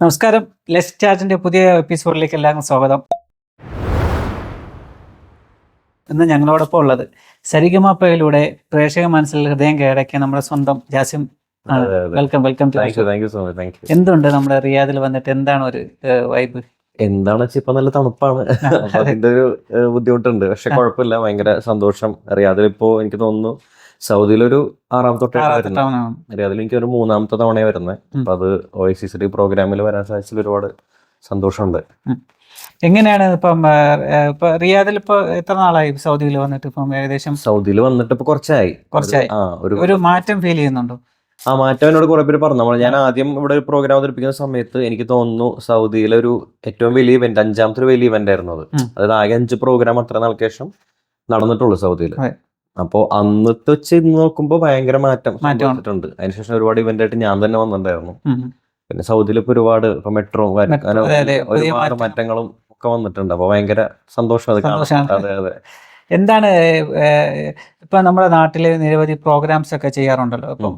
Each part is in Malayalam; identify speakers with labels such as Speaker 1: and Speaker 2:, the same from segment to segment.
Speaker 1: നമസ്കാരം. ലെസ് ചാർജിന്റെ പുതിയ എപ്പിസോഡിലേക്ക് എല്ലാവർക്കും സ്വാഗതം. ഇന്ന് ഞങ്ങളോടൊപ്പം ഉള്ളത് സരിഗമപ്പയിലൂടെ പ്രേക്ഷക മനസ്സിൽ ഹൃദയം കീഴടക്കിയ നമ്മുടെ സ്വന്തം ജാസിം. വെൽക്കം വെൽക്കം എന്തുണ്ട് നമ്മുടെ റിയാദിൽ വന്നിട്ട്? എന്താണ് ഒരു വൈബ്
Speaker 2: എന്താണ് വെച്ചാൽ ഇപ്പൊ നല്ല തണുപ്പാണ്. അതിന്റെ ഒരു ബുദ്ധിമുട്ടുണ്ട്. പക്ഷെ. കുഴപ്പമില്ല. ഭയങ്കര സന്തോഷം. റിയാദിലിപ്പോ എനിക്ക് തോന്നുന്നു സൗദിയിലൊരു ആറാമത്തെ തൊട്ടാണ് റിയാദിൽ എനിക്ക് ഒരു മൂന്നാമത്തെ തവണയാണ് വരുന്നത്. അപ്പൊ അത് O I C C D പ്രോഗ്രാമിൽ വരാൻ സാധിച്ചതിൽ ഒരുപാട് സന്തോഷമുണ്ട്.
Speaker 1: എങ്ങനെയാണ് ഇപ്പം റിയാദിൽ ഇപ്പൊ എത്ര നാളായി സൗദിയിൽ വന്നിട്ട് ഇപ്പം ഏകദേശം?
Speaker 2: സൗദിയിൽ വന്നിട്ട് ഇപ്പൊ കുറച്ചായി.
Speaker 1: കുറച്ചായി.
Speaker 2: ഒരു
Speaker 1: മാറ്റം ഫീൽ ചെയ്യുന്നുണ്ടോ?
Speaker 2: ആ മാറ്റം എന്നോട് കുറെ പേര് പറഞ്ഞു. നമ്മൾ ഞാൻ ആദ്യം ഇവിടെ ഒരു പ്രോഗ്രാം അവതരിപ്പിക്കുന്ന സമയത്ത് എനിക്ക് തോന്നുന്നു സൗദിയിലെ ഒരു ഏറ്റവും വലിയ ഇവന്റ് അഞ്ചാമത്തെ ഒരു വലിയ ഇവന്റ് ആയിരുന്നു അത്. അതായത് ആകെ അഞ്ച് പ്രോഗ്രാം അത്ര നാൾക്ക് ശേഷം നടന്നിട്ടുള്ളൂ സൗദിയിൽ. അപ്പോ അന്നത്തെ വെച്ച് ഇന്ന് നോക്കുമ്പോൾ ഭയങ്കര മാറ്റം മാറ്റിട്ടുണ്ട് അതിനുശേഷം ഒരുപാട് ഇവന്റ് ആയിട്ട് ഞാൻ തന്നെ വന്നിട്ടുണ്ടായിരുന്നു. പിന്നെ സൗദിയിൽ ഇപ്പൊ ഒരുപാട് ഇപ്പൊ മെട്രോ ഒരുപാട്
Speaker 1: മാറ്റം.
Speaker 2: മാറ്റങ്ങളും ഒക്കെ വന്നിട്ടുണ്ട്. അപ്പൊ ഭയങ്കര സന്തോഷം അത്. അതെ അതെ.
Speaker 1: എന്താണ് ഇപ്പൊ നമ്മുടെ നാട്ടിൽ നിരവധി പ്രോഗ്രാംസ് ഒക്കെ ചെയ്യാറുണ്ടല്ലോ. അപ്പം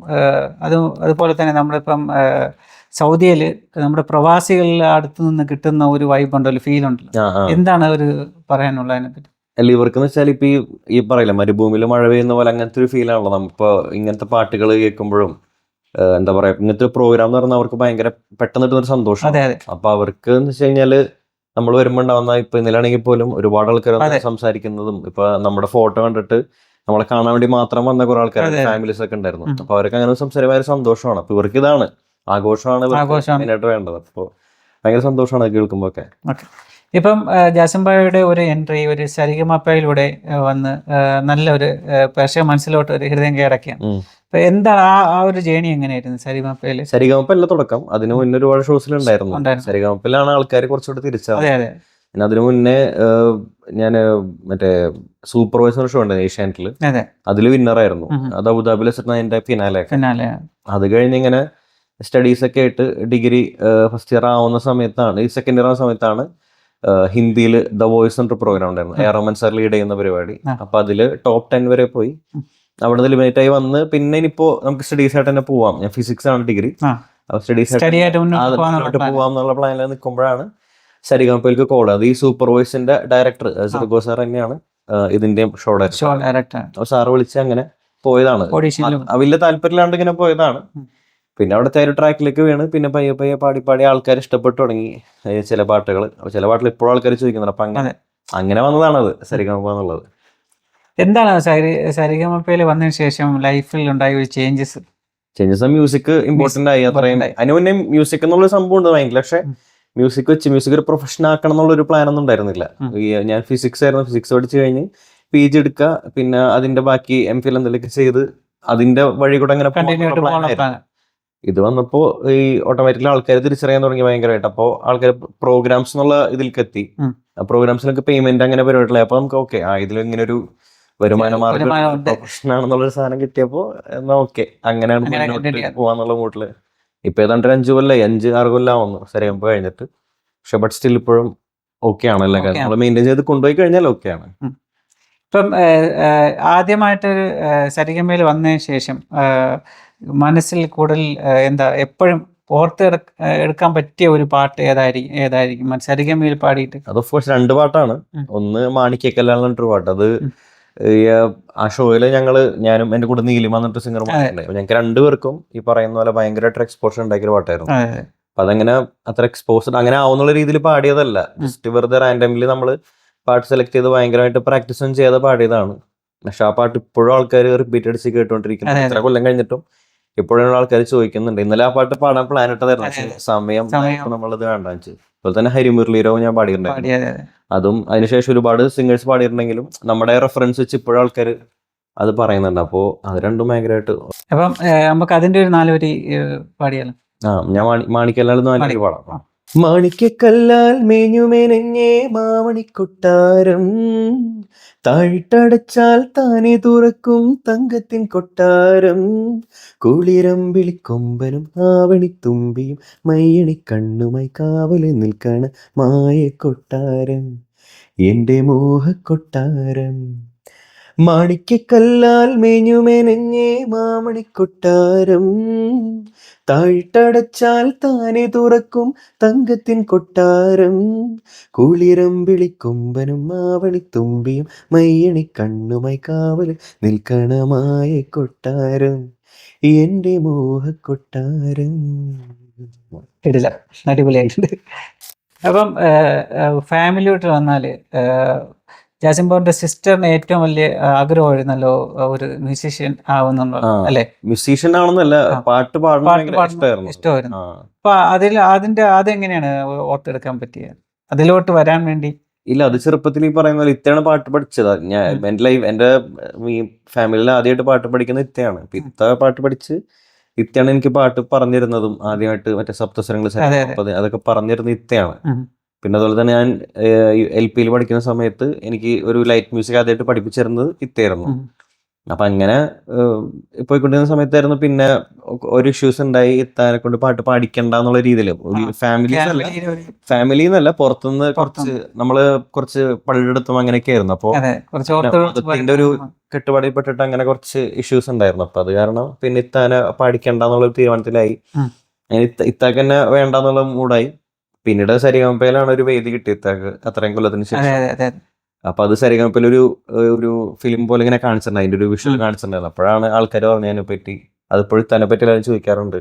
Speaker 1: അത് അതുപോലെ തന്നെ നമ്മളിപ്പം സൗദിയിൽ നമ്മുടെ പ്രവാസികളുടെ അടുത്ത് നിന്ന് കിട്ടുന്ന ഒരു വൈബ് ഉണ്ടല്ലോ ഫീൽ ഉണ്ടല്ലോ. എന്താണ് ഒരു പറയാനുള്ളതിനെ അതിനെ പറ്റി
Speaker 2: അല്ല ഇവർക്ക് എന്ന് വെച്ചാൽ ഇപ്പൊ ഈ ഈ പറയില്ല മരുഭൂമിയിൽ മഴ പെയ്യുന്ന പോലെ അങ്ങനത്തെ ഒരു ഫീലാണല്ലോ നമ്മളിപ്പോ ഇങ്ങനത്തെ പാട്ടുകൾ കേൾക്കുമ്പോഴും എന്താ പറയാ ഇങ്ങനത്തെ ഒരു പ്രോഗ്രാം എന്ന് പറഞ്ഞാൽ അവർക്ക് ഭയങ്കര പെട്ടെന്ന് കിട്ടുന്ന ഒരു സന്തോഷം അപ്പൊ അവർക്ക് എന്ന് വെച്ച് കഴിഞ്ഞാൽ നമ്മൾ വരുമ്പോൾ ഉണ്ടാവുന്ന ഇപ്പൊ ഇന്നലാണെങ്കിൽ പോലും ഒരുപാട് ആൾക്കാർ സംസാരിക്കുന്നതും ഇപ്പൊ നമ്മുടെ ഫോട്ടോ കണ്ടിട്ട് നമ്മളെ കാണാൻ വേണ്ടി മാത്രം വന്ന കുറെ ആൾക്കാർ. ഫാമിലീസ് ഒക്കെ ഉണ്ടായിരുന്നു. അപ്പൊ അവർക്ക് അങ്ങനെ ഒരു സന്തോഷമാണ്. അപ്പൊ ഇവർക്ക് ഇതാണ് ആഘോഷമാണ്. മെയിനായിട്ട് വേണ്ടത്. അപ്പൊ ഭയങ്കര സന്തോഷമാണ് അത് കേൾക്കുമ്പോ ഒക്കെ.
Speaker 1: ഇപ്പം ജാസിംബായുടെ ഒരു എൻട്രി ഒരു സരിഗമപ്പയിലൂടെ വന്ന് നല്ലൊരു പ്രേക്ഷക മനസ്സിലോട്ട് ഒരു ഹൃദയം
Speaker 2: കയറക്കിയാണ്.
Speaker 1: അപ്പൊ എന്താണ് ആ ആ ഒരു ജേണി എങ്ങനെയായിരുന്നു സരിഗമപ്പയിൽ
Speaker 2: സരിഗമപ്പല്ല തുടക്കം. അതിന് മുന്നേ ഒരുപാട് ഷോസിൽ ഉണ്ടായിരുന്നു.
Speaker 1: ഉണ്ടായിരുന്നു.
Speaker 2: സരിഗമപ്പിലാണ് ആൾക്കാർ കുറച്ചുകൂടി തിരിച്ചത്.
Speaker 1: അതെ അതെ.
Speaker 2: പിന്നെ അതിനു മുന്നേ ഞാൻ മറ്റേ സൂപ്പർവൈസർ ഷോ ഉണ്ടായിരുന്നു ഏഷ്യാനെറ്റിൽ
Speaker 1: അതെ.
Speaker 2: അതിൽ വിന്നറായിരുന്നു. അത് അബുദാബിലെ അതിന്റെ ഫിനാലെ അത് കഴിഞ്ഞ് ഇങ്ങനെ സ്റ്റഡീസ് ഒക്കെ ആയിട്ട് ഡിഗ്രി ഫസ്റ്റ് ഇയർ ആവുന്ന സമയത്താണ് ഈ സെക്കൻഡ് ഇയർ ആവുന്ന സമയത്താണ് ഹിന്ദിയിൽ ദ വോയിസ് എന്നൊരു പ്രോഗ്രാം ഉണ്ടായിരുന്നു. എ റഹ്മാൻ സാർ ലീഡ് ചെയ്യുന്ന പരിപാടി. അപ്പൊ അതിൽ ടോപ്പ് ടെൻ വരെ പോയി. അവിടെ നിന്ന് ലിമിറ്റ് ആയി വന്ന് പിന്നെ ഇനിയിപ്പോ നമുക്ക് സ്റ്റഡീസ് ആയിട്ട് തന്നെ പോവാം. ഞാൻ ഫിസിക്സ് ആണ് ഡിഗ്രി സ്റ്റഡീസ്
Speaker 1: സ്റ്റഡി ആയിട്ട്.
Speaker 2: പോവാം എന്നുള്ള പ്ലാനിൽ നിൽക്കുമ്പോഴാണ് സരിഗമപ്പയിലേക്ക് കോൾ അത് ഈ സൂപ്പർവൈസിന്റെ ഡയറക്ടർ സർഗോ സാർ തന്നെയാണ് ഇതിന്റെ ഷോ ഡയറക്ടർ സാർ വിളിച്ച് അങ്ങനെ പോയതാണ്. വലിയ താല്പര്യമില്ലാണ്ട് ഇങ്ങനെ പോയതാണ്. പിന്നെ അവിടുത്തെ ഒരു ട്രാക്കിലേക്ക് വീണ്. പിന്നെ പയ്യെ പയ്യെ പാടി പാടി ആൾക്കാർ ഇഷ്ടപ്പെട്ടു തുടങ്ങി. ചില പാട്ടുകൾ ചില പാട്ടുകൾ ഇപ്പോഴും ആൾക്കാർ ചോദിക്കുന്നുണ്ട്. അപ്പൊ അങ്ങനെ. അങ്ങനെ വന്നതാണത്. സരിഗമപ്പ എന്നുള്ളത്.
Speaker 1: എന്താണ് സരി സരിഗമപ്പയിൽ വന്നതിന് ശേഷം ലൈഫിൽ ഉണ്ടായ ഒരു ചേഞ്ചസ്
Speaker 2: ചേഞ്ചസ് മ്യൂസിക് ഇമ്പോർട്ടന്റ് ആയി. അത്രയും. അതിന് മുന്നേ മ്യൂസിക് എന്നുള്ള സംഭവം ഉണ്ട് ഭയങ്കര പക്ഷെ. മ്യൂസിക് വെച്ച് മ്യൂസിക് ഒരു പ്രൊഫഷൻ ആക്കണം എന്നുള്ള ഒരു പ്ലാൻ ഒന്നും ഉണ്ടായിരുന്നില്ല. ഞാൻ ഫിസിക്സ് ആയിരുന്നു. ഫിസിക്സ് പഠിച്ചു കഴിഞ്ഞ് പി ജി എടുക്കുക. പിന്നെ അതിന്റെ ബാക്കി എം ഫിൽ എന്തെങ്കിലുമൊക്കെ ചെയ്ത് അതിന്റെ വഴി കൂടെ അങ്ങനെ ഇത് വന്നപ്പോ ഈ ഓട്ടോമാറ്റിക്കലി ആൾക്കാർ തിരിച്ചറിയാൻ തുടങ്ങി ഭയങ്കരമായിട്ട്. അപ്പോൾ ആൾക്കാർ പ്രോഗ്രാംസ് എന്നുള്ള ഇതിലേക്ക് എത്തി പ്രോഗ്രാംസിലൊക്കെ പേയ്മെന്റ് അങ്ങനെ പരിപാടികളായി അപ്പൊ നമുക്ക് ഓക്കെ ആ ഇതിൽ ഇങ്ങനെ ഒരു വരുമാന മാർഗം. പ്രൊഫഷൻ സാധനം കിട്ടിയപ്പോ എന്നാ ഓക്കെ അങ്ങനെയാണ്
Speaker 1: അങ്ങനെ
Speaker 2: മുന്നോട്ട്. പോവാന്നുള്ള മൂട്ടിൽ ഇപ്പൊ ഏതാണ്ട് ഒരു അഞ്ചു കൊല്ലായി അഞ്ച് ആറ് കൊല്ലാവുന്നു സരിഗമ കഴിഞ്ഞിട്ട്. പക്ഷെ ബട്ട് സ്റ്റിൽ ഇപ്പോഴും ഓക്കെ ആണല്ലേ എല്ലാ
Speaker 1: Okay
Speaker 2: കാര്യം. നമ്മൾ മെയിന്റെയിൻ ചെയ്ത് കൊണ്ടുപോയി കഴിഞ്ഞാൽ ഓക്കെ ആണ്.
Speaker 1: ഇപ്പം ആദ്യമായിട്ട് ഒരു സരിഗമയിൽ വന്നതിന് ശേഷം മനസ്സിൽ കൂടുതൽ എന്താ എപ്പോഴും ഓർത്ത് എടുക്കാൻ പറ്റിയ ഒരു പാട്ട് ഏതായിരിക്കും? ഏതായിരിക്കും സരിഗമയിൽ പാടിയിട്ട്.
Speaker 2: അത് ഓഫ് കോഴ്സ് രണ്ട് പാട്ടാണ്. ഒന്ന് മാണിക്കക്കല്ലാന്ന് പറഞ്ഞിട്ടൊരു പാട്ട്. അത് ആ ഷോയിൽ ഞങ്ങൾ ഞാനും എന്റെ കൂടെ നീലിമ എന്നിട്ട് സിംഗർ
Speaker 1: അതെ.
Speaker 2: ഞങ്ങൾക്ക് രണ്ടുപേർക്കും ഈ പറയുന്ന പോലെ ഭയങ്കരമായിട്ട് എക്സ്പോഷർ ഉണ്ടാക്കിയ ഒരു പാട്ടായിരുന്നു. അപ്പൊ അതങ്ങനെ അത്ര എക്സ്പോസ്ഡ് അങ്ങനെ ആവുന്ന രീതിയിൽ പാടിയതല്ല. ജസ്റ്റ് വെറുതെ റാൻഡമിൽ നമ്മൾ പാട്ട് സെലക്ട് ചെയ്ത് ഭയങ്കരമായിട്ട് പ്രാക്ടീസും ചെയ്ത് പാടിയതാണ്. പക്ഷെ ആ പാട്ട് ഇപ്പോഴും ആൾക്കാർ റിപ്പീറ്റ് അടിച്ച് കേട്ടോണ്ടിരിക്കുന്നു.
Speaker 1: അതെ, അതെ.
Speaker 2: എത്ര കൊല്ലം കഴിഞ്ഞിട്ടും ഇപ്പോഴും ആൾക്കാർ ചോദിക്കുന്നുണ്ട്. ഇന്നലെ ആ പാട്ട് പാടാൻ പ്ലാൻ ഇട്ടതായിരുന്നു. പക്ഷെ സമയം. നമ്മളത് വേണ്ട അതുപോലെ തന്നെ ഹരിമുരളീരവും ഞാൻ പാടിയിട്ടുണ്ടായിരുന്നു.
Speaker 1: പാടി അതെ അതെ.
Speaker 2: അതും അതിനുശേഷം ഒരുപാട് സിംഗേഴ്സ് പാടിയിട്ടുണ്ടെങ്കിലും നമ്മുടെ റെഫറൻസ് വെച്ച് ഇപ്പോഴും ആൾക്കാർ അത് പറയുന്നുണ്ട്. അപ്പോ അത് രണ്ടും ഭയങ്കരമായിട്ട്
Speaker 1: അപ്പം നമുക്ക് അതിന്റെ ഒരു നാലുവരി പാടിയാലും?
Speaker 2: ആ ഞാൻ മാണി നാലുവരി പാടാം. മാണിക്കല്ലാൽ മേഞ്ഞുമേനഞ്ഞേ മാമണിക്കൊട്ടാരം താഴിട്ടടച്ചാൽ താനെ തുറക്കും തങ്കത്തിൻ കൊട്ടാരം. കുളിരം വിളിക്കൊമ്പനും ആവണിത്തുമ്പിയും മയ്യണി കണ്ണുമായി കാവൽ നിൽക്കണ മായ കൊട്ടാരം എന്റെ മോഹക്കൊട്ടാരം. മാണിക്കല്ലാൽ മേഞ്ഞുമെനഞ്ഞേ മാമണിക്കൊട്ടാരം. താഴ്ത്തടച്ചാൽ താനെ തുറക്കും തങ്കത്തിൻ കൊട്ടാരം. കുളിരം വിളിക്കൊമ്പനും മാവണി തുമ്പിയും മയ്യണി കണ്ണുമായി കാവൽ നിൽക്കണമായ കൊട്ടാരം. എന്റെ മോഹക്കൊട്ടാരം.
Speaker 1: ഇടില്ല അടിപൊളിയായിട്ടുണ്ട്. അപ്പം ഫാമിലിയോട്ട് ജാസിംബോറിന്റെ സിസ്റ്ററിന് ഏറ്റവും വലിയ ആഗ്രഹമായിരുന്നല്ലോ ഒരു മ്യൂസീഷ്യൻ ആവുന്നുണ്ടോ. അല്ലെ
Speaker 2: മ്യൂസീഷ്യൻ ആണെന്നല്ല
Speaker 1: ആ.
Speaker 2: പാട്ട് പാടുന്ന ഇഷ്ടമായിരുന്നു.
Speaker 1: അപ്പൊ അതിൽ അതിന്റെ അതെങ്ങനെയാണ് ഓർത്തെടുക്കാൻ പറ്റിയത് അതിലോട്ട് വരാൻ വേണ്ടി
Speaker 2: ഇല്ല അത് ചെറുപ്പത്തിൽ ഈ പറയുന്ന പോലെ ഇത്തയാണ് പാട്ട് പഠിച്ചത് ഞാൻ. എന്റെ ലൈഫ് എന്റെ ഈ ഫാമിലിയിൽ ആദ്യമായിട്ട് പാട്ട് പഠിക്കുന്ന ഇത്തയാണ് ഇത്ത പാട്ട് പഠിച്ച് ഇത്തയാണ് എനിക്ക് പാട്ട് പറഞ്ഞിരുന്നതും ആദ്യമായിട്ട് മറ്റേ സപ്തസ്വരങ്ങൾ
Speaker 1: അതെ, അതെ.
Speaker 2: അതൊക്കെ പറഞ്ഞിരുന്ന ഇത്തയാണ്. പിന്നെ അതുപോലെ തന്നെ ഞാൻ എൽ പിയിൽ പഠിക്കുന്ന സമയത്ത് എനിക്ക് ഒരു ലൈറ്റ് മ്യൂസിക് ആദ്യമായിട്ട് പഠിപ്പിച്ചിരുന്നത് ഇത്തായിരുന്നു.
Speaker 1: ഉം.
Speaker 2: അപ്പൊ അങ്ങനെ പോയിക്കൊണ്ടിരുന്ന സമയത്തായിരുന്നു പിന്നെ ഒരു ഇഷ്യൂസ് ഉണ്ടായി ഇത്താനെ കൊണ്ട് പാട്ട് പാടിക്കണ്ട എന്നുള്ള രീതിയിൽ
Speaker 1: ഫാമിലി
Speaker 2: ഫാമിലി എന്നല്ല പുറത്തുനിന്ന് കുറച്ച്. നമ്മൾ കുറച്ച് പള്ളിയെടുത്തും അങ്ങനെയൊക്കെ ആയിരുന്നു. അപ്പോ മതത്തിന്റെ ഒരു കെട്ടുപാടിൽപ്പെട്ടിട്ട് അങ്ങനെ കുറച്ച് ഇഷ്യൂസ് ഉണ്ടായിരുന്നു. അപ്പൊ അത് കാരണം പിന്നെ ഇത്താനെ പാടിക്കണ്ട എന്നുള്ള തീരുമാനത്തിലായി. ഇത്താക്ക് തന്നെ വേണ്ടെന്നുള്ള മൂടായി പിന്നീട് സരിഗമപ്പയിലാണ് ഒരു വേദി കിട്ടിയത് അത്രയും കൊല്ലത്തിന് ശേഷം. അപ്പൊ അത് സരിഗമപ്പയിൽ ഒരു ഒരു ഫിലിം പോലെ ഇങ്ങനെ കാണിച്ചിട്ടുണ്ട്. അതിന്റെ ഒരു വിഷ്വൽ. കാണിച്ചിട്ടുണ്ടായിരുന്നു. അപ്പോഴാണ് ആൾക്കാർ പറഞ്ഞതിനെ പറ്റി. അതിപ്പോഴും തന്നെ പറ്റി എല്ലാവരും ചോദിക്കാറുണ്ട്.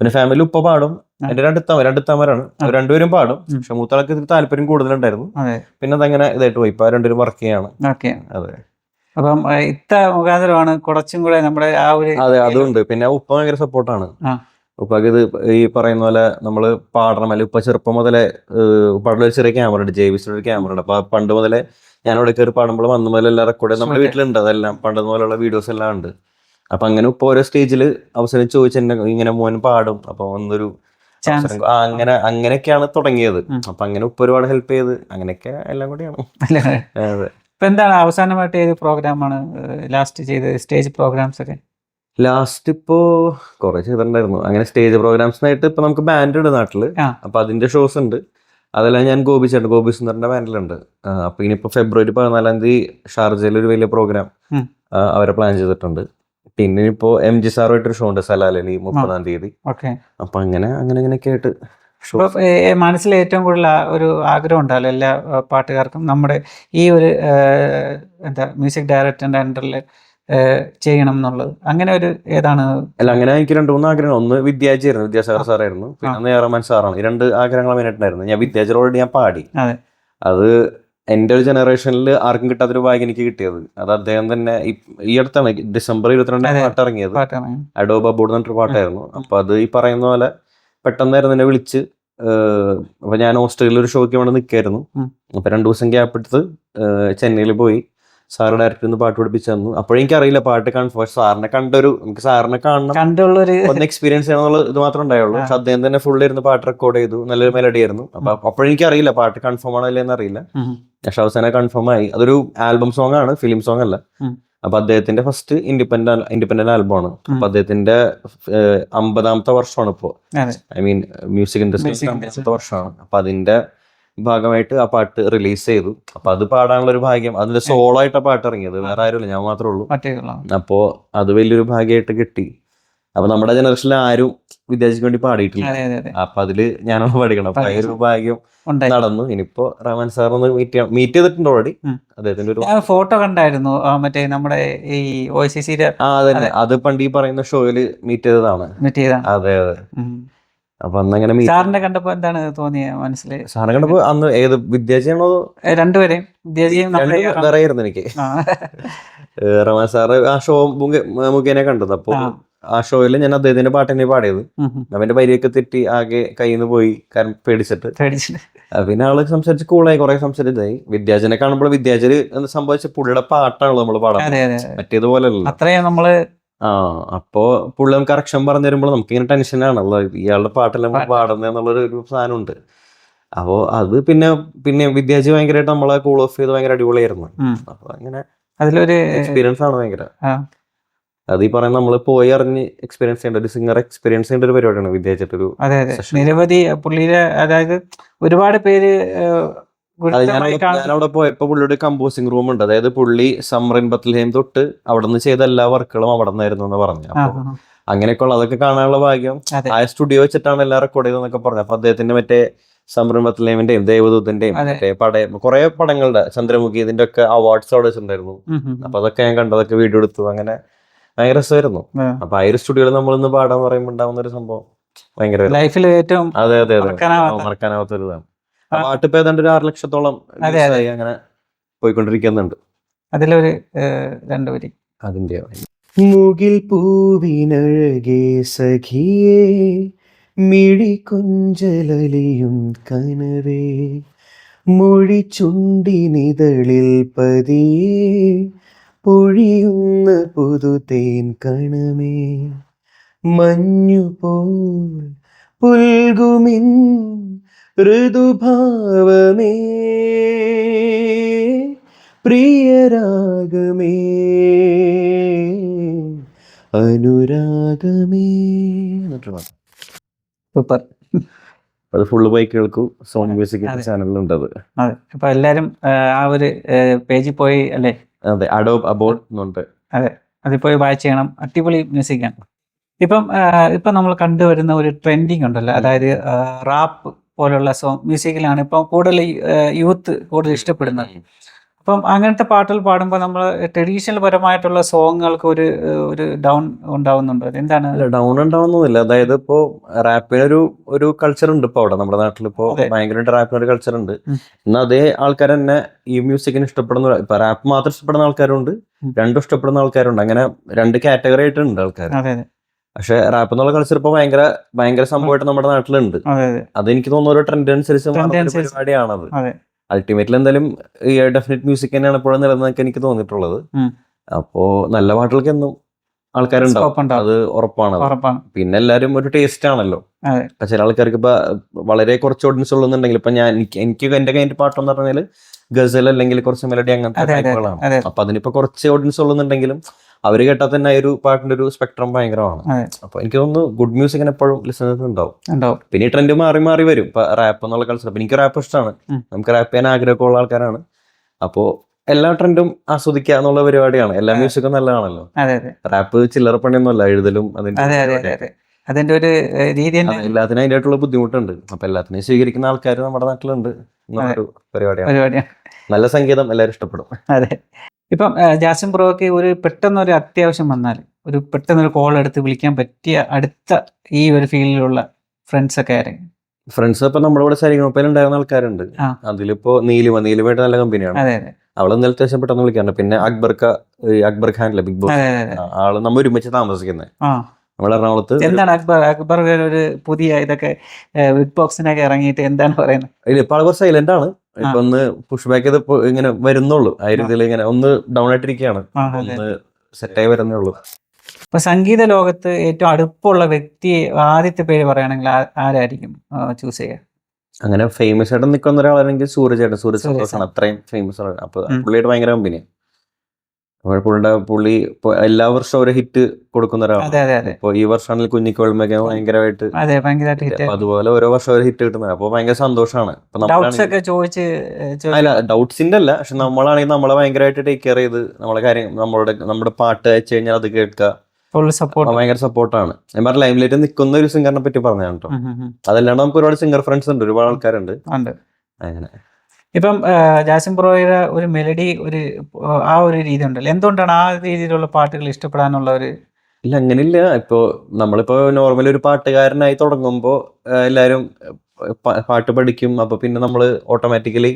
Speaker 2: പിന്നെ ഫാമിലി ഉപ്പ പാടും. എന്റെ രണ്ട് തമ രണ്ട് തമരാണ് അവർ രണ്ടുപേരും പാടും. പക്ഷെ മൂത്താൾക്ക് ഇതിന് താല്പര്യം കൂടുതലുണ്ടായിരുന്നു. പിന്നെ അതങ്ങനെ ഇതായിട്ട് പോയി. ഇപ്പൊ രണ്ടുപേരും വർക്ക് ചെയ്യാണ്. അതെ.
Speaker 1: അപ്പം ഇത്ത മുഖാന്തരമാണ് കുറച്ചും കൂടെ നമ്മുടെ ആ ഒരു
Speaker 2: അതെ അതുണ്ട്. പിന്നെ ഉപ്പ ഭയങ്കര സപ്പോർട്ടാണ്. ഉപ്പക്ക് ഇത് ഈ പറയുന്ന പോലെ നമ്മൾ പാടണം. അല്ലെങ്കിൽ ഉപ്പ ചെറുപ്പം മുതലേ ഏഹ്, ഉപ്പാടെ ഒരു ചെറിയ ക്യാമറ ഉണ്ട് ജെ ഒരു ക്യാമറ ഉണ്ട്. അപ്പൊ ആ പണ്ട് മുതലേ ഞാൻ അവിടെ കയറി പാടുമ്പോൾ അന്ന് മുതലേ എല്ലാം റെക്കോർഡ് നമ്മുടെ വീട്ടിലുണ്ട്. അതെല്ലാം പണ്ട് മുതലുള്ള വീഡിയോസ് എല്ലാം ഉണ്ട്. അപ്പൊ അങ്ങനെ ഉപ്പ ഓരോ സ്റ്റേജിൽ അവസരം ചോദിച്ചു എന്നെ ഇങ്ങനെ മോൻ പാടും. അപ്പൊ ഒന്നൊരു അങ്ങനെ അങ്ങനെയൊക്കെയാണ് തുടങ്ങിയത്. അപ്പൊ അങ്ങനെ ഉപ്പ ഒരുപാട് ഹെൽപ്പ് ചെയ്ത്. അങ്ങനെയൊക്കെ എല്ലാം കൂടിയാണ് അതെ.
Speaker 1: ഇപ്പൊ എന്താണ് അവസാനമായിട്ട് ഏത് പ്രോഗ്രാമാണ് ലാസ്റ്റ് ചെയ്തത് സ്റ്റേജ് പ്രോഗ്രാംസ് ഒക്കെ?
Speaker 2: ലാസ്റ്റ് ഇപ്പോ കുറെ ചെയ്തിട്ടുണ്ടായിരുന്നു. അങ്ങനെ സ്റ്റേജ് പ്രോഗ്രാംസ് പ്രോഗ്രാംസിനായിട്ട് ഇപ്പൊ നമുക്ക് ബാൻഡ് ഉണ്ട്
Speaker 1: നാട്ടിൽ.
Speaker 2: അപ്പൊ അതിന്റെ ഷോസ് ഉണ്ട് അതെല്ലാം ഞാൻ ഗോപി ചേട്ടൻ ഗോപി സുന്ദറിന്റെ ബാൻഡിലുണ്ട് അപ്പൊ ഇനിയിപ്പോ ഫെബ്രുവരി പതിനാലാം തീയതി ഷാർജയിൽ ഒരു വലിയ പ്രോഗ്രാം. അവരെ പ്ലാൻ ചെയ്തിട്ടുണ്ട്. പിന്നെ ഇപ്പോ എം ജി സാറുമായിട്ടൊരു ഷോ ഉണ്ട് സലാലലി മുപ്പതാം തീയതി.
Speaker 1: ഓക്കെ.
Speaker 2: അപ്പൊ അങ്ങനെ അങ്ങനെ അങ്ങനെയൊക്കെ ആയിട്ട്
Speaker 1: മനസ്സിൽ ഏറ്റവും കൂടുതൽ ഒരു ആഗ്രഹം ഉണ്ടാവില്ല എല്ലാ പാട്ടുകാർക്കും. നമ്മുടെ ഈ ഒരു എന്താ മ്യൂസിക് ഡയറക്ടറിന്റെ അണ്ടറിൽ ചെയ്യണം എന്നുള്ളത്. അങ്ങനെ ഒരു ഏതാണ്?
Speaker 2: അല്ല അങ്ങനെ എനിക്ക് രണ്ട് മൂന്ന് ആഗ്രഹം ഒന്ന് വിദ്യാജിയായിരുന്നു വിദ്യാസാഗർ സാറായിരുന്നു. പിന്നെ റഹ്മാൻ സാറാണ് ഈ രണ്ട് ആഗ്രഹങ്ങൾ മെയിനായിട്ടുണ്ടായിരുന്നു. ഞാൻ വിദ്യാജിയോട് ഞാൻ പാടി.
Speaker 1: അതെ.
Speaker 2: അത് എന്റെ ഒരു ജനറേഷനിൽ ആർക്കും കിട്ടാത്തൊരു ഭാഗ്യം എനിക്ക് കിട്ടിയത്. അത് അദ്ദേഹം തന്നെ ഈ- അടുത്താണ് ഡിസംബർ ഇരുപത്തിരണ്ടാം
Speaker 1: അതെ.
Speaker 2: പാട്ട് ഇറങ്ങിയത്
Speaker 1: അഡോബ
Speaker 2: ബോർഡ് ബബൂഡ് എന്ന് പറഞ്ഞിട്ടൊരു പാട്ടായിരുന്നു. അപ്പൊ അത് ഈ പറയുന്ന പോലെ പെട്ടെന്നായിരുന്നു എന്നെ വിളിച്ച് ഏഹ്, അപ്പൊ ഞാൻ ഓസ്ട്രേലിയയിൽ ഒരു ഷോയ്ക്ക് വേണ്ടി നിൽക്കായിരുന്നു
Speaker 1: അപ്പോൾ
Speaker 2: അപ്പൊ രണ്ടു ദിവസം ഗ്യാപ്പ് എടുത്ത് ചെന്നൈയിൽ പോയി. സാറ് ഡയറക്ടർ ഒന്ന് പാട്ട് പഠിപ്പിച്ചു തന്നു. അപ്പോഴെനിക്ക് അറിയില്ല പാട്ട് കൺഫേം സാറിനെ കണ്ടൊരു നമുക്ക് സാറിനെ കാണണം.
Speaker 1: കണ്ടുള്ളൊരു
Speaker 2: ഒന്ന് എക്സ്പീരിയൻസ് ചെയ്യണമെന്നുള്ള ഇത് മാത്രമേ ഉണ്ടായുള്ളൂ. പക്ഷെ അദ്ദേഹം തന്നെ ഫുൾ ഇരുന്ന് പാട്ട് റെക്കോർഡ് ചെയ്തു. നല്ലൊരു മെലഡി ആയിരുന്നു. അപ്പൊ അപ്പോഴെനിക്ക് അറിയില്ല പാട്ട് കൺഫേം ആണോ ഇല്ലെന്ന് അറിയില്ല. പക്ഷെ അവസാനം കൺഫേം ആയി. അതൊരു ആൽബം സോങ് ആണ് ഫിലിം സോങ് അല്ല. അപ്പൊ അദ്ദേഹത്തിന്റെ ഫസ്റ്റ് ഇൻഡിപെൻഡന്റ് ഇൻഡിപെൻഡന്റ് ആണ്. അപ്പൊ അദ്ദേഹത്തിന്റെ അമ്പതാമത്തെ വർഷമാണ് ഇപ്പോ. ഐ മീൻ മ്യൂസിക് ഇൻഡസ്ട്രി അമ്പതാമത്തെ വർഷമാണ്. അപ്പൊ അതിന്റെ ഭാഗമായിട്ട് ആ പാട്ട് റിലീസ് ചെയ്തു. അപ്പൊ അത് പാടാനുള്ള ഒരു ഭാഗ്യം. അതിന്റെ സോളോ ആയിട്ട് ആ പാട്ട് ഇറങ്ങിയത് വേറെ ആരുമില്ല. ഞാൻ മാത്രമേ ഉള്ളൂ. അപ്പോ അത് വലിയൊരു ഭാഗ്യമായിട്ട് കിട്ടി. അപ്പൊ നമ്മുടെ ജനറേഷനിൽ ആരും വിദ്യാർത്ഥിക്ക് വേണ്ടി പാടിയിട്ടില്ല. അപ്പൊ അതിൽ ഞാനാണ് പഠിക്കണം അപ്പൊ ഒരു ഭാഗ്യം നടന്നു. ഇനിയിപ്പോ റഹ്മാൻ സാറിന് മീറ്റ് മീറ്റ് ചെയ്തിട്ടുണ്ട് ഓൾറെഡി. അദ്ദേഹത്തിന്റെ ഒരു
Speaker 1: ഫോട്ടോ കണ്ടായിരുന്നു. മറ്റേ നമ്മുടെ ഈ ഒ സി സിയുടെ
Speaker 2: ആ അതെ. അത് പണ്ട് ഈ പറയുന്ന ഷോയിൽ മീറ്റ് ചെയ്തതാണ്. അതെ അതെ. അപ്പൊ അന്നങ്ങനെ സാറിന്റെ
Speaker 1: സാറിനെ കണ്ടപ്പോ എന്താണ് തോന്നിയ മനസ്സിൽ?
Speaker 2: സാറിനെ കണ്ടപ്പോ അന്ന് ഏത് വിദ്യാജയാണോ
Speaker 1: രണ്ടുപേരെയും.
Speaker 2: വിദ്യാജയും എനിക്ക്. റമാൻ സാറ് ആ ഷോ മുഖേന കണ്ടത്. അപ്പൊ
Speaker 1: ആ.
Speaker 2: ഷോയിൽ ഞാൻ അദ്ദേഹത്തിന്റെ പാട്ട് തന്നെ പാടിയത്. അവന്റെ വരിയൊക്കെ തെറ്റി ആകെ കയ്യിൽ നിന്ന് പോയി കാരണം പേടിച്ചിട്ട്. പിന്നെ ആൾ സംസാരിച്ച് കൂളായി കുറെ സംസാരിച്ചായി. വിദ്യാജനെ കാണുമ്പോൾ വിദ്യാജന് എന്ന് സംഭവിച്ച പുള്ളിയുടെ പാട്ടാണല്ലോ നമ്മൾ പാടാൻ. മറ്റേതുപോലെ
Speaker 1: അത്രയും നമ്മൾ
Speaker 2: ആ അപ്പോ പുള്ളി നമുക്ക് കറക്ഷൻ പറഞ്ഞു തരുമ്പോൾ നമുക്ക് ഇങ്ങനെ ടെൻഷനാണല്ലോ ഇയാളുടെ പാട്ടെല്ലാം
Speaker 1: പാട്ട്.
Speaker 2: പാടുന്നത് എന്നുള്ളൊരു ഒരു സാധനമുണ്ട് അപ്പോ അത് പിന്നെ പിന്നെ വിദ്യാജി ഭയങ്കരമായിട്ട് നമ്മളെ കൂൾ ഓഫ് ചെയ്ത് ഭയങ്കര അടിപൊളിയായിരുന്നു. അപ്പൊ അങ്ങനെ
Speaker 1: അതിലൊരു
Speaker 2: എക്സ്പീരിയൻസ് ആണ് ഭയങ്കര. അത് ഈ പറയുന്ന നമ്മൾ പോയി അറിഞ്ഞ് എക്സ്പീരിയൻസ് ചെയ്യേണ്ട ഒരു സിംഗർ എക്സ്പീരിയൻസ് ചെയ്യേണ്ട ഒരു പരിപാടിയാണ് വിദ്യാജിട്ടൊരു
Speaker 1: അതെ അതെ നിരവധി പുള്ളിയിലെ അതായത് ഒരുപാട് പേര്
Speaker 2: അവിടെ പോയപ്പോ പുള്ളിയുടെ കമ്പോസിംഗ് റൂം ഉണ്ട്. അതായത് പുള്ളി സമ്രൻ ബത്ലഹേം തൊട്ട് അവിടെ നിന്ന് ചെയ്ത എല്ലാ വർക്കുകളും അവിടെ നിന്നായിരുന്നു എന്ന് പറഞ്ഞു. അങ്ങനെയൊക്കെ ഉള്ള അതൊക്കെ കാണാനുള്ള ഭാഗ്യം. ആ സ്റ്റുഡിയോ വെച്ചിട്ടാണ് എല്ലാം റെക്കോർഡ് ചെയ്തതെന്നൊക്കെ പറഞ്ഞു. അപ്പൊ അദ്ദേഹത്തിന്റെ മറ്റേ സമ്രൻ ബത്ലഹേമിന്റെയും ദേവദൂതന്റെയും മറ്റേ പട കുറെ പടങ്ങളുടെ ചന്ദ്രമുഖി ഇതിന്റെ ഒക്കെ അവാർഡ്സ് അവിടെ വെച്ചിട്ടുണ്ടായിരുന്നു. അപ്പൊ അതൊക്കെ ഞാൻ കണ്ടതൊക്കെ വീഡിയോ എടുത്തു. അങ്ങനെ ഭയങ്കര രസമായിരുന്നു. അപ്പൊ ആ ഒരു സ്റ്റുഡിയോയിൽ നമ്മൾ ഇന്ന് പാടാന്ന് പറയുമ്പോൾ ഉണ്ടാവുന്ന ഒരു സംഭവം ഭയങ്കര
Speaker 1: ലൈഫിൽ ഏറ്റവും
Speaker 2: അതെ അതെ അതെ.
Speaker 1: മറക്കാനാവാത്ത
Speaker 2: ഒരു ഇതാണ്.
Speaker 1: ആ
Speaker 2: ഏതാണ്ട് ഒരു ആറ് ലക്ഷത്തോളം അങ്ങനെ പോയിക്കൊണ്ടിരിക്കുന്നുണ്ട്.
Speaker 1: അതിലൊരു രണ്ടു വരി.
Speaker 2: അതിന്റെ മുകിൽ പൂവിനഴകേ സഖിയേ മിഴി കൊഞ്ചലലിയും കനവേ മൊഴി ചുണ്ടിനിതളിൽ പതിയേ പൊഴിയുന്ന പുതുതേൻ കണമേ മഞ്ഞുപോൽ പുൽകുമിൻ ഋതുഭാവമേ പ്രിയരാഗമേ അനുരാഗമേ. എന്നിട്ട് പാടാം.
Speaker 1: സൂപ്പർ.
Speaker 2: അത് ഫുള്ള് പോയി കേൾക്കൂ. സോണി മ്യൂസിക്
Speaker 1: അതെ.
Speaker 2: ചാനലിലുണ്ട് അത്.
Speaker 1: അതെ അപ്പൊ എല്ലാരും ആ ഒരു പേജിൽ പോയി അല്ലേ?
Speaker 2: അതെ അഡോബ് അബോട്ട് എന്നുണ്ട്.
Speaker 1: അതിൽ പോയി വായിച്ച് ചെയ്യണം. അടിപൊളി മ്യൂസിക്കാണ്. ഇപ്പം ആഹ്, ഇപ്പം നമ്മൾ കണ്ടുവരുന്ന ഒരു ട്രെൻഡിങ് ഉണ്ടല്ലോ. അതായത് റാപ്പ് പോലുള്ള സോങ് മ്യൂസിക്കിലാണ് ഇപ്പം കൂടുതൽ യൂത്ത് കൂടുതൽ ഇഷ്ടപ്പെടുന്നത്. അപ്പം അങ്ങനത്തെ പാട്ടുകൾ പാടുമ്പോൾ നമ്മൾ ട്രഡീഷണൽ പരമായിട്ടുള്ള സോങ്ങുകൾക്ക് ഒരു ഒരു ഡൗൺ ഉണ്ടാവുന്നുണ്ട്? എന്താണ്
Speaker 2: ഡൗൺ ഉണ്ടാവുന്നില്ല അതായത് ഇപ്പോ റാപ്പിനൊരു ഒരു കൾച്ചർ ഉണ്ട് ഇപ്പൊ അവിടെ. നമ്മുടെ നാട്ടിൽ ഇപ്പോ. ഭയങ്കരമായിട്ട് റാപ്പിന് ഒരു കൾച്ചർ ഉണ്ട്. എന്നാൽ അതേ ആൾക്കാർ തന്നെ ഈ മ്യൂസിക്കിന് ഇഷ്ടപ്പെടുന്ന ഇപ്പൊ റാപ്പ് മാത്രം ഇഷ്ടപ്പെടുന്ന ആൾക്കാരുണ്ട്. രണ്ടും ഇഷ്ടപ്പെടുന്ന ആൾക്കാരുണ്ട്. അങ്ങനെ രണ്ട് കാറ്റഗറി ആയിട്ടുണ്ട് ആൾക്കാർ. പക്ഷെ റാപ്പ് എന്നുള്ള കൾച്ചർ ഇപ്പൊ ഭയങ്കര ഭയങ്കര സംഭവമായിട്ട് നമ്മുടെ നാട്ടിലുണ്ട്.
Speaker 1: അതെ
Speaker 2: എനിക്ക് തോന്നുന്ന ഒരു ട്രെൻഡ് അനുസരിച്ച് പരിപാടിയാണത്. അൾട്ടിമേറ്റ്ലി എന്തായാലും ഈ ഡെഫിനറ്റ് മ്യൂസിക് തന്നെയാണ് എപ്പോഴും നിലനിൽക്കാൻ എനിക്ക് തോന്നിയിട്ടുള്ളത്. അപ്പോ നല്ല പാട്ടുകൾക്ക് എന്നും ആൾക്കാരുണ്ടാവും. അത് ഉറപ്പാണ്. പിന്നെ എല്ലാരും ഒരു ടേസ്റ്റ് ആണല്ലോ. ചില ആൾക്കാർക്ക് ഇപ്പൊ വളരെ കുറച്ച് ഓഡിയൻസ് ഉള്ളുന്നുണ്ടെങ്കിൽ ഇപ്പൊ ഞാൻ എനിക്ക് എന്റെ കയ്യിൽ പാട്ടെന്ന് പറഞ്ഞാൽ ഗസൽ അല്ലെങ്കിൽ കുറച്ച് മെലഡി അങ്ങനത്തെ ടൈപ്പുകളാണ് അപ്പൊ അതിനിപ്പോ കുറച്ച് ഓഡിയൻസ് ഉള്ളുന്നുണ്ടെങ്കിലും അവർ കേട്ടാൽ തന്നെ ഒരു പാട്ടിന്റെ ഒരു സ്പെക്ട്രം ഭയങ്കരമാണ്. അപ്പൊ എനിക്ക് തോന്നുന്നു ഗുഡ് മ്യൂസിക്കിന് എപ്പോഴും ലിസണേഴ്സ് ഉണ്ടാവും. പിന്നെ ഈ ട്രെൻഡ് മാറി മാറി വരും. ഇപ്പൊ റാപ്പ് എന്നുള്ള കൾച്ചർ അപ്പൊ എനിക്ക് റാപ്പ് ഇഷ്ടമാണ് നമുക്ക് റാപ്പ് ചെയ്യാൻ ആഗ്രഹമൊക്കെ ആൾക്കാരാണ്. അപ്പോ എല്ലാ ട്രെൻഡും ആസ്വദിക്കുക എന്നുള്ള പരിപാടിയാണ്. എല്ലാ. മ്യൂസിക്കും നല്ലതാണല്ലോ. റാപ്പ് ചില്ലറ പണിയൊന്നുമല്ല. എഴുതലും അതിന്റെ
Speaker 1: അതെ അതെ അതെ അതെ. അതിന്റെ ഒരു രീതി
Speaker 2: എല്ലാത്തിനും അതിന്റെതായിട്ടുള്ള ബുദ്ധിമുട്ടുണ്ട്. അപ്പൊ എല്ലാത്തിനെയും സ്വീകരിക്കുന്ന ആൾക്കാർ നമ്മുടെ നാട്ടിലുണ്ട്. പരിപാടിയാണ്. നല്ല സംഗീതം എല്ലാവരും ഇഷ്ടപ്പെടും.
Speaker 1: അതെ. ഇപ്പം ജാസിൻ ജാസിം ബ്രോക്ക് ഒരു പെട്ടെന്ന് ഒരു അത്യാവശ്യം വന്നാൽ ഒരു പെട്ടെന്ന് ഒരു കോൾ എടുത്ത് വിളിക്കാൻ പറ്റിയ അടുത്ത ഈ ഒരു ഫീൽഡിലുള്ള ഫ്രണ്ട്സ് ഒക്കെ ആരെങ്കിലും
Speaker 2: ഫ്രണ്ട്സ് ഇപ്പൊ നമ്മുടെ ഇവിടെ സരിഗമപ്പയിൽ ഉണ്ടായിരുന്ന ആൾക്കാരുണ്ട്. അതിലിപ്പോ നീലിമ നീലിമയായിട്ട് നല്ല കമ്പനിയാണ് അവൾ ഇന്നലെ അത്യാവശ്യം പെട്ടെന്ന് വിളിക്കാറുണ്ട്. പിന്നെ അക്ബർക്ക അക്ബർ ഖാൻ ഖാനിലെ ബിഗ് ബോസ്? ആൾ നമ്മൾ ഒരുമിച്ച് താമസിക്കുന്നത് നമ്മൾ എറണാകുളത്ത്
Speaker 1: എന്താണ് അക്ബർ? അക്ബർ ഒരു പുതിയ ഇതൊക്കെ ബിഗ് ബോക്സിനൊക്കെ ഇറങ്ങിയിട്ട് എന്താണ് പറയുന്നത്?
Speaker 2: ഇല്ല, ഇപ്പൊ സൈലന്റ് ആണ്. ഇപ്പൊ ഒന്ന് പുഷ് ബാക്ക് ചെയ്ത് ഇങ്ങനെ വരുന്നുള്ളൂ. ആ രീതിയിൽ ഇങ്ങനെ ഒന്ന് ഡൗൺ ആയിട്ടിരിക്കുകയാണ്. ഒന്ന് സെറ്റായി വരുന്നേ ഉള്ളൂ.
Speaker 1: ഇപ്പൊ സംഗീത ലോകത്ത് ഏറ്റവും അടുപ്പമുള്ള വ്യക്തി ആദ്യത്തെ പേര് പറയുകയാണെങ്കിൽ ആരായിരിക്കും? ചൂസ് ചെയ്യുക.
Speaker 2: അങ്ങനെ ഫേമസ് ആയിട്ട് നിൽക്കുന്ന ഒരാളാണെങ്കിൽ സൂരജ് ചേട്ടൻ. സൂരജ് സന്തോഷാണ്. അത്രയും ഫേമസ് ആണ് അപ്പൊ
Speaker 1: പുള്ളിയുടെ
Speaker 2: പുള്ളിയായിട്ട് ഭയങ്കര കമ്പനിയാണ് പുള്ളിയുടെ പുള്ളി ഇപ്പൊ എല്ലാ വർഷവും ഒരു ഹിറ്റ് കൊടുക്കുന്ന ഒരാളാണ്. ഇപ്പൊ ഈ വർഷമാണെങ്കിൽ കുഞ്ഞിക്കോൾമൊക്കെ ഭയങ്കരമായിട്ട് അതുപോലെ ഓരോ വർഷം ഒരു ഹിറ്റ് കിട്ടുന്നത്. അപ്പൊ ഭയങ്കര സന്തോഷമാണ്. അല്ല ഡൗട്ട്സിന്റെ അല്ല. പക്ഷെ നമ്മളാണെങ്കിൽ നമ്മളെ ഭയങ്കരമായിട്ട് ടേക്ക് കെയർ ചെയ്ത് നമ്മളെ കാര്യം നമ്മളുടെ നമ്മുടെ പാട്ട് അയച്ചു കഴിഞ്ഞാൽ അത് കേൾക്കുക ഭയങ്കര സപ്പോർട്ടാണ് ഞാൻ പറഞ്ഞ ലൈംലൈറ്റ് നിൽക്കുന്ന ഒരു സിംഗറിനെ പറ്റി പറഞ്ഞാണ് കേട്ടോ. അതല്ലാണ്ട് നമുക്ക് ഒരുപാട് സിംഗർ ഫ്രണ്ട്സ് ഉണ്ട്. ഒരുപാട് ആൾക്കാരുണ്ട്. അങ്ങനെ.
Speaker 1: ഇപ്പം ജാസിം ബ്രോയുടെ ഒരു മെലഡി ഒരു ആ ഒരു രീതി ഉണ്ടല്ലോ എന്തുകൊണ്ടാണ് ആ രീതിയിലുള്ള പാട്ടുകൾ ഇഷ്ടപ്പെടാനുള്ള ഒരു
Speaker 2: ഇല്ല അങ്ങനെയില്ല. ഇപ്പോൾ നമ്മളിപ്പോൾ നോർമലി ഒരു പാട്ടുകാരനായി തുടങ്ങുമ്പോൾ പ- പാട്ട് പഠിക്കും. അപ്പോൾ പിന്നെ നമ്മൾ ഓട്ടോമാറ്റിക്കലി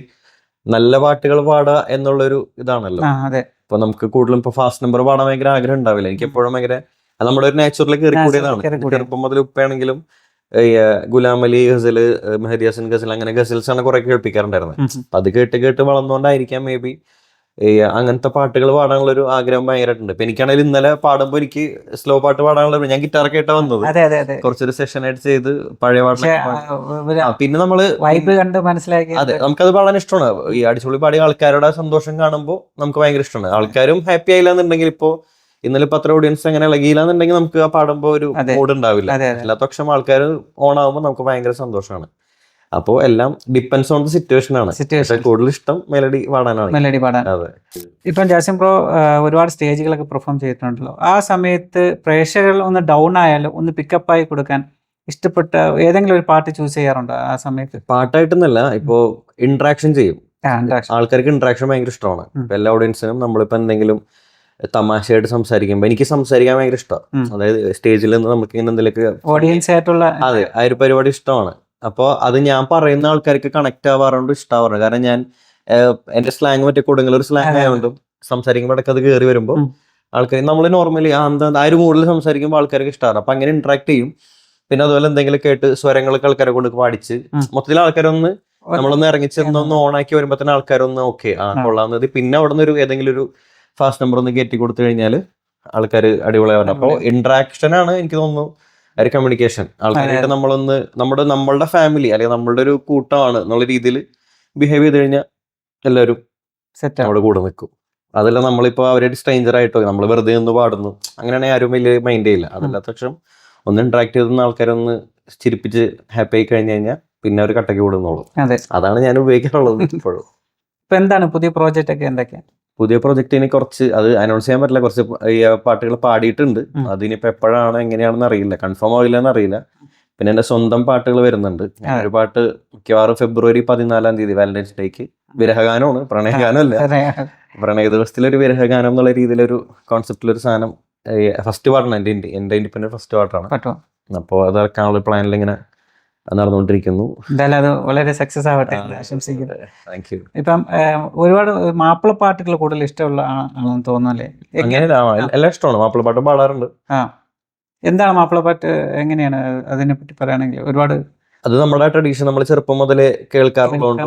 Speaker 2: നല്ല പാട്ടുകൾ പാടുക എന്നുള്ളൊരു ഇതാണല്ലോ.
Speaker 1: അതെ.
Speaker 2: ഇപ്പൊ നമുക്ക് കൂടുതലും ഇപ്പൊ ഫാസ്റ്റ് നമ്പർ പാടാൻ ഭയങ്കര ആഗ്രഹം ഉണ്ടാവില്ല. എനിക്ക് എപ്പോഴും ഭയങ്കര നമ്മുടെ ഒരു നാച്ചുറലിൽ കയറി കൂടിയതാണ് ചെറുപ്പം മുതൽ ഉപ്പയാണെങ്കിലും ഗുലാം അലി ഗസൽ ആ, മെഹദി ഹസൻ ഗസൽ അങ്ങനെ ഗസൽസ് ആണ് കുറെ കേൾപ്പിക്കാറുണ്ടായിരുന്നത്. അപ്പൊ അത് കേട്ട് കേട്ട് വളർന്നുകൊണ്ടായിരിക്കാം മേ ബി അങ്ങനത്തെ പാട്ടുകൾ പാടാനുള്ള ഒരു ആഗ്രഹം ഭയങ്കരമായിട്ടുണ്ട് ഇപ്പൊ എനിക്കാണെങ്കിൽ ഇന്നലെ പാടുമ്പോൾ എനിക്ക് സ്ലോ പാട്ട് പാടാനുള്ള ഞാൻ ഗിറ്റാർ കേട്ടാ വന്നത്. കുറച്ചൊരു സെഷൻ ആയിട്ട് ചെയ്ത് പഴയ
Speaker 1: പക്ഷെ
Speaker 2: പാട്ടിലൊക്കെ പാടി. ആ, പിന്നെ നമ്മൾ
Speaker 1: വൈബ് കണ്ട് മനസ്സിലാക്കി
Speaker 2: അതെ നമുക്കത് പാടാൻ ഇഷ്ടമാണ് ഈ അടിച്ചുപൊളി പാടിയ ആൾക്കാരുടെ സന്തോഷം കാണുമ്പോൾ നമുക്ക് ഭയങ്കര ഇഷ്ടമാണ് ആൾക്കാരും ഹാപ്പി ആയില്ല എന്നുണ്ടെങ്കിൽ ഇപ്പോ ഇന്നലെ ഇപ്പൊ അത്ര ഓഡിയൻസ് അങ്ങനെ ഇളകിയില്ല എന്നുണ്ടെങ്കിൽ നമുക്ക് ആ പാടുമ്പോൾ ഒരു മൂഡ് ഉണ്ടാവില്ല. അല്ലാത്ത പക്ഷം ആൾക്കാർ ഓൺ ആവുമ്പോൾ നമുക്ക് ഭയങ്കര സന്തോഷമാണ് അപ്പോൾ എല്ലാം ഡിപ്പെൻസ് ഓൺ ദ സിറ്റുവേഷൻ ആണ്. കൂടുതൽ ഇഷ്ടം മെലഡി പാടാനാണ്.
Speaker 1: മെലഡി പാടാൻ.
Speaker 2: അതെ.
Speaker 1: ഇപ്പം ജാസിം പ്രോ ഒരുപാട് സ്റ്റേജുകളൊക്കെ പെർഫോം ചെയ്തിട്ടുണ്ടല്ലോ. ആ സമയത്ത് പ്രേക്ഷകർ ഒന്ന് ഡൗൺ ആയാലും ഒന്ന് പിക്കപ്പ് ആയി കൊടുക്കാൻ ഇഷ്ടപ്പെട്ട ഏതെങ്കിലും ഒരു പാട്ട് ചൂസ് ചെയ്യാറുണ്ടോ ആ സമയത്ത്?
Speaker 2: പാട്ടായിട്ടൊന്നല്ല ഇപ്പോ ഇന്ററാക്ഷൻ ചെയ്യും. ആൾക്കാർക്ക് ഇന്ററാക്ഷൻ ഭയങ്കര ഇഷ്ടമാണ്. എല്ലാ ഓഡിയൻസിനും നമ്മളിപ്പോ എന്തെങ്കിലും തമാശയായിട്ട് സംസാരിക്കുമ്പോൾ എനിക്ക് സംസാരിക്കാൻ ഭയങ്കര. ഇഷ്ടമാണ് അതായത് സ്റ്റേജിൽ നിന്ന് നമുക്ക് ഇങ്ങനെ എന്തെങ്കിലും
Speaker 1: ഓഡിയൻസ് ആയിട്ടുള്ള
Speaker 2: അതെ ആ ഒരു പരിപാടി ഇഷ്ടമാണ് അപ്പോൾ അത് ഞാൻ പറയുന്ന ആൾക്കാർക്ക് കണക്ട് ആവാറുണ്ട് ഇഷ്ടാവാറുണ്ട് കാരണം ഞാൻ എന്റെ സ്ലാങ് മറ്റേ കൊടുങ്ങലൊരു സ്ലാങ്. ആയതുകൊണ്ടും സംസാരിക്കുമ്പോൾ ഇടയ്ക്ക് അത് കയറി വരുമ്പോൾ. ആൾക്കാർ നമ്മൾ നോർമലി എന്താ ആ ഒരു മൂഡിൽ സംസാരിക്കുമ്പോൾ ആൾക്കാർക്ക് ഇഷ്ടമാണ് അപ്പൊ അങ്ങനെ ഇന്ററാക്ട് ചെയ്യും പിന്നെ അതുപോലെ എന്തെങ്കിലും കേട്ട് സ്വരങ്ങളൊക്കെ ആൾക്കാരെ കൊണ്ട് പാടിച്ച്. മൊത്തത്തിൽ ആൾക്കാരൊന്ന് നമ്മളൊന്ന് ഇറങ്ങിച്ചെന്നൊന്ന് ഓണാക്കി വരുമ്പോ തന്നെ ആൾക്കാരൊന്ന് ഓക്കെ ആ
Speaker 1: ആ.
Speaker 2: കൊള്ളാവുന്നത് പിന്നെ അവിടെ നിന്ന് ഒരു ഏതെങ്കിലും ഒരു ഫാസ്റ്റ് നമ്പർ ഒന്ന് കയറ്റി കൊടുത്തു കഴിഞ്ഞാൽ ആൾക്കാർ അടിപൊളിയാവുന്നത് അപ്പോൾ ഇന്ററാക്ഷൻ ആണ് എനിക്ക് തോന്നുന്നു ഒരു കമ്മ്യൂണിക്കേഷൻ ആൾക്കാരായിട്ട് നമ്മളൊന്ന് നമ്മുടെ നമ്മളുടെ ഫാമിലി അല്ലെങ്കിൽ നമ്മളുടെ ഒരു കൂട്ടമാണ് എന്നുള്ള രീതിയിൽ ബിഹേവ് ചെയ്ത് കഴിഞ്ഞാൽ എല്ലാവരും
Speaker 1: സെറ്റ്
Speaker 2: നമ്മുടെ കൂടെ നിൽക്കും അതല്ല നമ്മളിപ്പോ അവരായിട്ട് സ്ട്രേഞ്ചർ ആയിട്ടോ നമ്മൾ വെറുതെ ഒന്ന് പാടുന്നു അങ്ങനെയാണെങ്കിൽ ആരും വലിയ മൈൻഡ് ചെയ്യില്ല. അതല്ലാത്ത പക്ഷം ഒന്ന് ഇന്ററാക്ട് ചെയ്തുന്ന ആൾക്കാരൊന്ന് ചിരിപ്പിച്ച് ഹാപ്പി ആയി കഴിഞ്ഞു കഴിഞ്ഞാൽ പിന്നെ അവർ കട്ടയ്ക്ക് കൂടുന്നുള്ളൂ
Speaker 1: അതെ.
Speaker 2: അതാണ് ഞാൻ ഉപയോഗിക്കാറുള്ളത് ഇപ്പോഴും
Speaker 1: ഇപ്പൊ എന്താണ് പുതിയ പ്രോജക്റ്റ് ഒക്കെ എന്തൊക്കെയാ?
Speaker 2: പുതിയ പ്രൊജക്റ്റിനെ കുറച്ച് അത് അനൗൺസ് ചെയ്യാൻ പറ്റില്ല. കുറച്ച് പാട്ടുകൾ പാടിയിട്ടുണ്ട്. അതിനിപ്പോ എപ്പോഴാണ് എങ്ങനെയാണെന്ന് അറിയില്ല. കൺഫേം ആവില്ല അറിയില്ല. പിന്നെ എന്റെ സ്വന്തം പാട്ടുകൾ വരുന്നുണ്ട്. ഒരു പാട്ട് മിക്കവാറും ഫെബ്രുവരി പതിനാലാം തീയതി വാലന്റൈൻസ് ഡേക്ക് വിരഹഗാനമാണ്. പ്രണയഗാനമല്ല.
Speaker 1: പ്രണയദിവസത്തിൽ
Speaker 2: പ്രണയ ദിവസത്തിലൊരു വിരഹഗാനം എന്നുള്ള രീതിയിലൊരു കോൺസെപ്റ്റിലൊരു സാധനം ഫസ്റ്റ് പാട്ടാണ് എന്റെ എന്റെ എന്റെ ഇൻഡിപെൻഡന്റ് ഫസ്റ്റ് പാട്ടാണ്. അപ്പോൾ അത് ഇറക്കാനുള്ള പ്ലാനിൽ ഇങ്ങനെ നടന്നുകൊണ്ടിരിക്കുന്നു.
Speaker 1: എന്തായാലും അത് വളരെ സക്സസ് ആവട്ടെ ആശംസിക്കുന്നു.
Speaker 2: താങ്ക് യു
Speaker 1: ഇപ്പം ഒരുപാട് മാപ്പിള പാട്ടുകൾ കൂടുതൽ ഇഷ്ടമുള്ള ആണെന്ന് തോന്നുന്നല്ലേ?
Speaker 2: അങ്ങനെ എല്ലാം ഇഷ്ടമാണ്. മാപ്പിളപ്പാട്ട് പാടാറുണ്ട്.
Speaker 1: ആ. എന്താണ് മാപ്പിള പാട്ട്? എങ്ങനെയാണ്? അതിനെ പറ്റി പറയുകയാണെങ്കിൽ ഒരുപാട്
Speaker 2: അത് നമ്മുടെ ട്രഡീഷൻ നമ്മൾ ചെറുപ്പം മുതലേ കേൾക്കാറുണ്ട്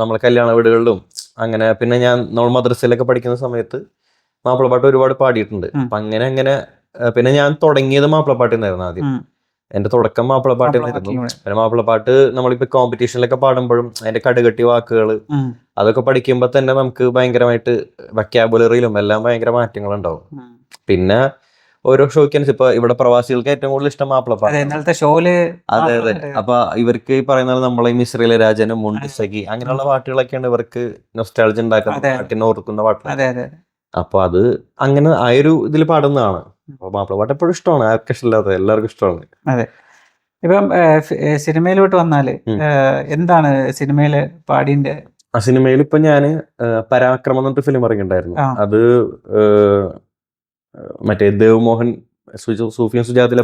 Speaker 2: നമ്മളെ കല്യാണ വീടുകളിലും അങ്ങനെ. പിന്നെ ഞാൻ നമ്മൾ മദ്രസയിലൊക്കെ പഠിക്കുന്ന സമയത്ത് മാപ്പിളപ്പാട്ട് ഒരുപാട് പാടിയിട്ടുണ്ട്. അപ്പൊ അങ്ങനെ അങ്ങനെ പിന്നെ ഞാൻ തുടങ്ങിയത് മാപ്പിളപ്പാട്ടിൽ നിന്നായിരുന്നു ആദ്യം. എന്റെ തുടക്കം മാപ്പിളപ്പാട്ടിൽ
Speaker 1: മാപ്പിള
Speaker 2: നിന്നായിരുന്നു
Speaker 1: പാട്ടിലൂടെ.
Speaker 2: പിന്നെ മാപ്പിളപ്പാട്ട് നമ്മളിപ്പോ കോമ്പറ്റീഷനിലൊക്കെ പാടുമ്പോഴും അതിന്റെ കടുകട്ടി വാക്കുകൾ അതൊക്കെ പഠിക്കുമ്പോൾ തന്നെ നമുക്ക് ഭയങ്കരമായിട്ട് വക്കാബുലറിയിലും എല്ലാം ഭയങ്കര മാറ്റങ്ങൾ ഉണ്ടാവും പിന്നെ ഓരോ ഷോയ്ക്കനുസരിച്ച് ഇപ്പൊ ഇവിടെ പ്രവാസികൾക്ക് ഏറ്റവും കൂടുതൽ ഇഷ്ടം മാപ്പിളപ്പാട്ട്
Speaker 1: ഷോയിൽ
Speaker 2: അതെ അതെ അപ്പൊ ഇവർക്ക് ഈ പറയുന്ന നമ്മളെ മിശ്രയിലെ രാജനും മുണ്ടിസഖി അങ്ങനെയുള്ള പാട്ടുകളൊക്കെയാണ് ഇവർക്ക് നൊസ്റ്റാളജി ഉണ്ടാക്കുന്ന പാട്ടിനെ ഓർക്കുന്ന പാട്ടുകൾ അപ്പൊ അത് അങ്ങനെ ആ ഒരു ഇതിൽ പാടുന്നതാണ്. അപ്പൊ മാപ്പിള പാട്ട് എപ്പോഴും ഇഷ്ടമാണ് ആർക്കും ഇഷ്ടമില്ലാത്ത എല്ലാവർക്കും ഇഷ്ടമാണ്. അതെ.
Speaker 1: ഇപ്പം സിനിമയിലോട്ട് വന്നാൽ. എന്താണ് സിനിമയിൽ പാടിന്റെ?
Speaker 2: ആ സിനിമയിൽ ഇപ്പൊ ഞാൻ ആ, പരാക്രമം എന്നിട്ട് ഫിലിം
Speaker 1: ഇറങ്ങിണ്ടായിരുന്നു
Speaker 2: അത് മറ്റേ ദേവ് മോഹൻ സുജ- സൂഫിയും സുജാതിലെ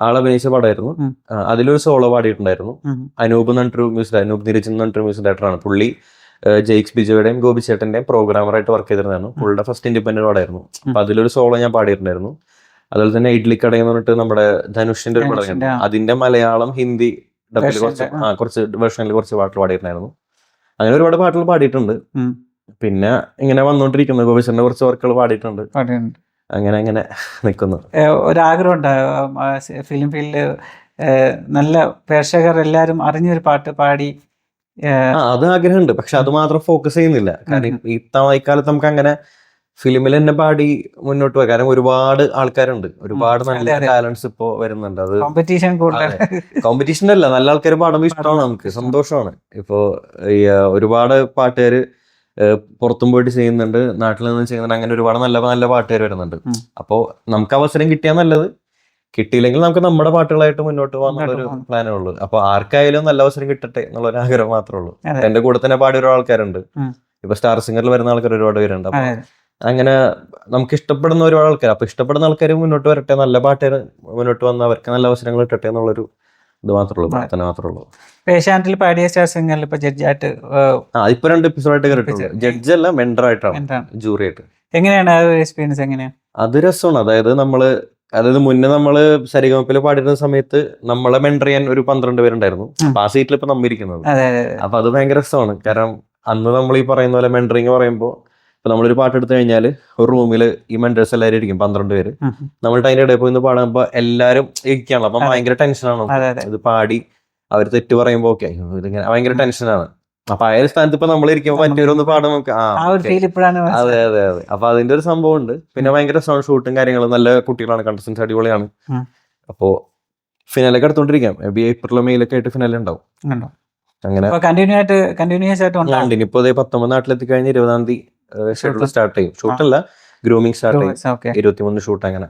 Speaker 2: ആളെ അഭിനയിച്ച പടമായിരുന്നു. അതിലൊരു സോളോ പാടിയിട്ടുണ്ടായിരുന്നു. അനൂപ് എന്നിട്ടൊരു മ്യൂസിക് അനൂപ് നിരജൻ എന്നിട്ടൊരു മ്യൂസിക് ഡയറക്ടറാണ് പുള്ളി. ജെയ്ക്സ് ബിജോയുടെയും ഗോപി ചേട്ടന്റെയും പ്രോഗ്രാമറായിട്ട് വർക്ക് ചെയ്തിരുന്നായിരുന്നു പുള്ളിയുടെ ഫസ്റ്റ് ഇൻഡിപെൻഡന്റ് പാടായിരുന്നു. അപ്പൊ അതിലൊരു സോളോ ഞാൻ പാടിയിട്ടുണ്ടായിരുന്നു. അതുപോലെ തന്നെ ഇഡ്ലിക്കട എന്ന് പറഞ്ഞിട്ട് നമ്മുടെ ധനുഷിന്റെ ഒരു പടം അതിന്റെ മലയാളം ഹിന്ദി ഡബിൽ കുറച്ച് ആ. കുറച്ച് വേർഷനിൽ കുറച്ച് പാട്ടുകൾ പാടിയിട്ടുണ്ടായിരുന്നു. അങ്ങനെ ഒരുപാട് പാട്ടുകൾ പാടിയിട്ടുണ്ട്. പിന്നെ ഇങ്ങനെ വന്നുകൊണ്ടിരിക്കുന്നു ഗോപിച്ചേട്ടന്റെ കുറച്ച് വർക്കുകൾ പാടിയിട്ടുണ്ട്. അങ്ങനെ അങ്ങനെ നിൽക്കുന്നു
Speaker 1: ഒരാഗ്രഹം ഫിലിം ഫീൽഡിൽ നല്ല പ്രേക്ഷകർ എല്ലാരും അറിഞ്ഞൊരു പാട്ട് പാടി
Speaker 2: അത് ആഗ്രഹമുണ്ട്. പക്ഷെ അത് മാത്രം ഫോക്കസ് ചെയ്യുന്നില്ല. കാരണം ഈ ഇക്കാലത്ത് നമുക്ക് അങ്ങനെ ഫിലിമിൽ തന്നെ പാടി മുന്നോട്ട് പോയി. കാരണം ഒരുപാട് ആൾക്കാരുണ്ട്. ഒരുപാട് നല്ല. ടാലൻസ് ഇപ്പോ വരുന്നുണ്ട്. അത്
Speaker 1: കോമ്പറ്റീഷൻ
Speaker 2: കോമ്പറ്റീഷൻ അല്ല. നല്ല ആൾക്കാർ പാടുമ്പോൾ ഇഷ്ടമാണ് നമുക്ക്. സന്തോഷമാണ്. ഇപ്പോ ഒരുപാട് പാട്ടുകാർ പുറത്തും പോയിട്ട് ചെയ്യുന്നുണ്ട്. നാട്ടിൽ നിന്ന് ചെയ്യുന്നുണ്ട്. അങ്ങനെ ഒരുപാട് നല്ല നല്ല പാട്ടുകാർ വരുന്നുണ്ട്.
Speaker 1: അപ്പോ
Speaker 2: അപ്പോൾ നമുക്ക് അവസരം കിട്ടിയാൽ നല്ലത്. കിട്ടിയില്ലെങ്കിൽ നമുക്ക് നമ്മുടെ പാട്ടുകളായിട്ട് മുന്നോട്ട് പോകാന്നുള്ളൊരു. പ്ലാനേ ഉള്ളൂ. അപ്പൊ ആർക്കായാലും നല്ല അവസരം കിട്ടട്ടെ എന്നുള്ള ഒരു ആഗ്രഹം മാത്രമേ ഉള്ളൂ. എന്റെ കൂടെ തന്നെ പാടി ഒരു ആൾക്കാരുണ്ട്. ഇപ്പൊ സ്റ്റാർ സിംഗറിൽ വരുന്ന ആൾക്കാർ ഒരുപാട് പേരുണ്ട്. അപ്പൊ അങ്ങനെ നമുക്ക് ഇഷ്ടപ്പെടുന്ന ഒരുപാട് ആൾക്കാർ അപ്പൊ ഇഷ്ടപ്പെടുന്ന ആൾക്കാർ മുന്നോട്ട് വരട്ടെ നല്ല പാട്ടുകാർ മുന്നോട്ട് വന്ന അവർക്ക് നല്ല അവസരങ്ങൾ കിട്ടട്ടെ എന്നുള്ളൊരു ഇത് മാത്രമേ ഉള്ളൂ. പ്രാർത്ഥന മാത്രമേ ഉള്ളൂ.
Speaker 1: ഏഷ്യാനെറ്റിൽ പാടിയ സ്റ്റാർ സിംഗറിൽ ഇപ്പൊ ജഡ്ജായിട്ട്
Speaker 2: ആ ഇപ്പൊ രണ്ട് എപ്പിസോഡായിട്ട് കേട്ടിട്ടുള്ളൂ. ജഡ്ജ് അല്ല മെന്റർ ആയിട്ടാണ്. ജൂറി ആയിട്ട്.
Speaker 1: എങ്ങനെയാണ് ആ എക്സ്പീരിയൻസ് എങ്ങനെയാണ്
Speaker 2: അത് രസമാണ്. അതായത് നമ്മൾ അതായത് മുന്നേ നമ്മൾ സരിഗമപ്പിൽ പാടിയിരുന്ന സമയത്ത് നമ്മളെ മെൻഡർ ചെയ്യാൻ ഒരു പന്ത്രണ്ട് പേരുണ്ടായിരുന്നു. അപ്പൊ ആ സീറ്റിൽ ഇപ്പൊ
Speaker 1: നമ്മിരിക്കുന്നത്
Speaker 2: അപ്പൊ അത് ഭയങ്കര രസമാണ്. കാരണം അന്ന് നമ്മൾ ഈ പറയുന്ന പോലെ മെൻഡറിങ് പറയുമ്പോൾ ഇപ്പൊ നമ്മളൊരു പാട്ട് എടുത്തു കഴിഞ്ഞാൽ ഒരു റൂമിൽ ഈ മെൻഡേഴ്സ് എല്ലാവരും ഇരിക്കും പന്ത്രണ്ട് പേര്.
Speaker 1: നമ്മൾ
Speaker 2: നമ്മളുടെ അതിന്റെ ഇടയിൽ പോയി പാടുമ്പോ എല്ലാരും ഇരിക്കുകയാണല്ലോ അപ്പൊ ഭയങ്കര ടെൻഷനാണ് ഇത് പാടി അവർ തെറ്റ് പറയുമ്പോ ഓക്കെ ഇതിങ്ങനെ ഭയങ്കര ടെൻഷനാണ് അപ്പൊ ആ ഒരു സ്ഥാനത്ത് ഇപ്പൊ നമ്മളിരിക്കുമ്പോ മറ്റൊരൊന്ന് പാടും നമുക്ക് അതെ അതെ അതെ. അപ്പൊ അതിന്റെ ഒരു സംഭവം ഉണ്ട് പിന്നെ ഭയങ്കര സൗണ്ട് ഷൂട്ടും കാര്യങ്ങളും നല്ല കുട്ടികളാണ്. കണ്ടസ്റ്റൻസ് അടിപൊളിയാണ്. അപ്പോ ഫിനാലൊക്കെ എടുത്തോണ്ടിരിക്കാം. മേ ബി ഏപ്രിലോ മെയിലൊക്കെ ആയിട്ട് ഫിനാലെ ഉണ്ടാവും.
Speaker 1: ഉണ്ടോ
Speaker 2: അങ്ങനെ
Speaker 1: ഇപ്പൊ കണ്ടിന്യൂ ആയിട്ട് കണ്ടിന്യൂസ് ആയിട്ട്
Speaker 2: കണ്ടിന്യൂ ഇപ്പോൾ പത്തൊമ്പത് നാട്ടിലെത്തി കഴിഞ്ഞ് ഇരുപതാം തീയതി ഷെഡ്യൂൾ സ്റ്റാർട്ട് ചെയ്യും. ഷൂട്ടല്ല ഗ്രൂമിംഗ് സ്റ്റാർട്ട് ചെയ്യും. ഇരുപത്തിമൂന്ന് ഷൂട്ട് അങ്ങനെ.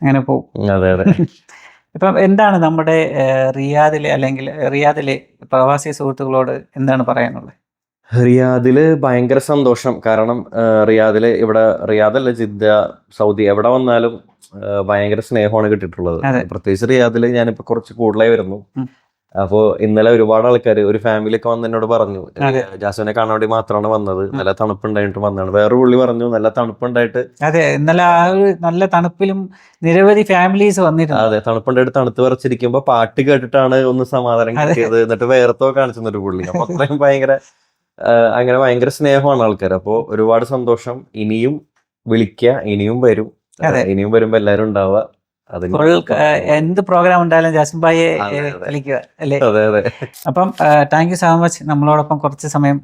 Speaker 1: അങ്ങനെ പോകും
Speaker 2: അതെ അതെ.
Speaker 1: ഇപ്പം എന്താണ് നമ്മുടെ റിയാദിലെ അല്ലെങ്കിൽ റിയാദിലെ പ്രവാസി സുഹൃത്തുക്കളോട് എന്താണ് പറയാനുള്ളത്?
Speaker 2: റിയാദിൽ ഭയങ്കര സന്തോഷം. കാരണം റിയാദിൽ റിയാദിൽ ഇവിടെ റിയാദല്ല ജിദ്ദ സൗദി എവിടെ വന്നാലും ഭയങ്കര സ്നേഹമാണ് കിട്ടിയിട്ടുള്ളത്. പ്രത്യേകിച്ച് റിയാദിൽ ഞാനിപ്പോൾ കുറച്ച് കൂടുതലായി വരുന്നു.
Speaker 1: ഉം.
Speaker 2: അപ്പോ ഇന്നലെ ഒരുപാട് ആൾക്കാർ ഒരു ഫാമിലി ഒക്കെ വന്ന് എന്നോട് പറഞ്ഞു. ജാസുവിനെ കാണാൻ വേണ്ടി മാത്രമാണ് വന്നത് നല്ല തണുപ്പുണ്ടായിട്ട് വന്നതാണ് വേറെ പുള്ളി പറഞ്ഞു നല്ല തണുപ്പുണ്ടായിട്ട്
Speaker 1: അതെ ഇന്നലെ ആ ഒരു നല്ല തണുപ്പിലും നിരവധി ഫാമിലീസ് വന്നിരുന്നു
Speaker 2: അതെ തണുപ്പുണ്ടായിട്ട് തണുത്ത് പറിച്ചിരിക്കുമ്പോ പാട്ട് കേട്ടിട്ടാണ് ഒന്ന് സമാധാനം. കിട്ടിയത് എന്നിട്ട് വേർത്തോ കാണിച്ചു ഒരു പുള്ളി അപ്പൊ അത്രയും ഭയങ്കര അങ്ങനെ ഭയങ്കര സ്നേഹമാണ് ആൾക്കാർ അപ്പോ ഒരുപാട് സന്തോഷം ഇനിയും വിളിക്ക ഇനിയും വരും. ഇനിയും വരുമ്പോ എല്ലാരും ഉണ്ടാവുക
Speaker 1: എന്ത് പ്രോഗ്രാം ഉണ്ടായാലും ജാസിം ഭായിയെ വിളിക്കുക അല്ലേ?
Speaker 2: അതെ അതെ.
Speaker 1: അപ്പം താങ്ക് യു സോ മച്ച് നമ്മളോടൊപ്പം കുറച്ച് സമയം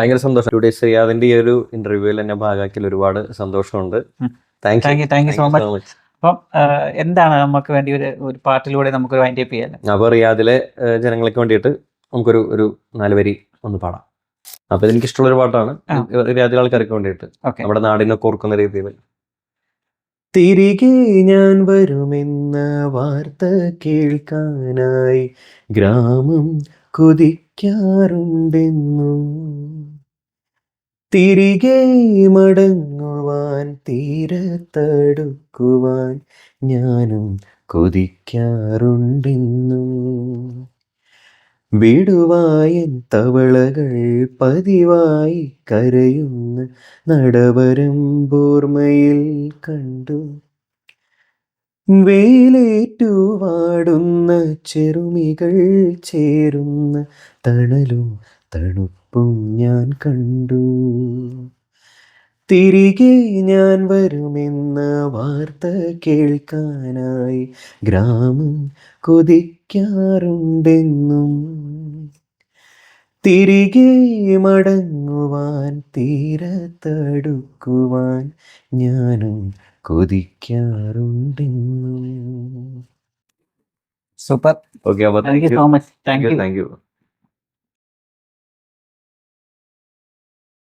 Speaker 2: ഭയങ്കര സന്തോഷം. ടു ഡേയ്സ് അതിന്റെ ഈ ഒരു ഇന്റർവ്യൂവിൽ എന്നെ ഭാഗമാക്കിയിൽ ഒരുപാട് സന്തോഷമുണ്ട്. Thank you
Speaker 1: thank you so much അപ്പം എന്താണ് നമുക്ക് വേണ്ടി ഒരു ഒരു പാട്ടിലൂടെ നമുക്ക് വൈൻഡ് അപ്പ് ചെയ്യാൻ
Speaker 2: അപ്പൊ റിയാദിലെ ജനങ്ങൾക്ക് വേണ്ടിയിട്ട് നമുക്കൊരു ഒരു നാല് വരി ഒന്ന് പാടാം. അപ്പൊ ഇഷ്ടമുള്ള ഒരു പാട്ടാണ്. റിയാദിലെ ആൾക്കാർക്ക് വേണ്ടിയിട്ട്. നമ്മുടെ നാടിനെ ഓർക്കുന്ന രീതിയിൽ. തിരികെ ഞാൻ വരുമെന്ന വാർത്ത കേൾക്കാനായി ഗ്രാമം കൊതിക്കാറുണ്ടെന്നു. തിരികെ മടങ്ങുവാൻ തീരത്തടുക്കുവാൻ ഞാനും കൊതിക്കാറുണ്ടെന്നും. വിടുവായൻ തവളകൾ പതിവായി കരയുന്ന നടവരം നടവരമ്പോർമയിൽ കണ്ടു. വേലേറ്റു വാടുന്ന ചെറുമികൾ ചേരുന്ന തണലും തണുപ്പും ഞാൻ കണ്ടു. തിരികെ ഞാൻ വരുമെന്ന വാർത്ത കേൾക്കാനായി ഗ്രാമം കൊതിക്കാറുണ്ടെന്നും തിരികെ മടങ്ങുവാൻ തീരത്തടുക്കുവാൻ ഞാനും കൊതിക്കാറുണ്ടെന്നും
Speaker 1: സൂപ്പർ.
Speaker 2: ഓക്കെ അപ്പൊ
Speaker 1: thank you so much thank you
Speaker 2: thank you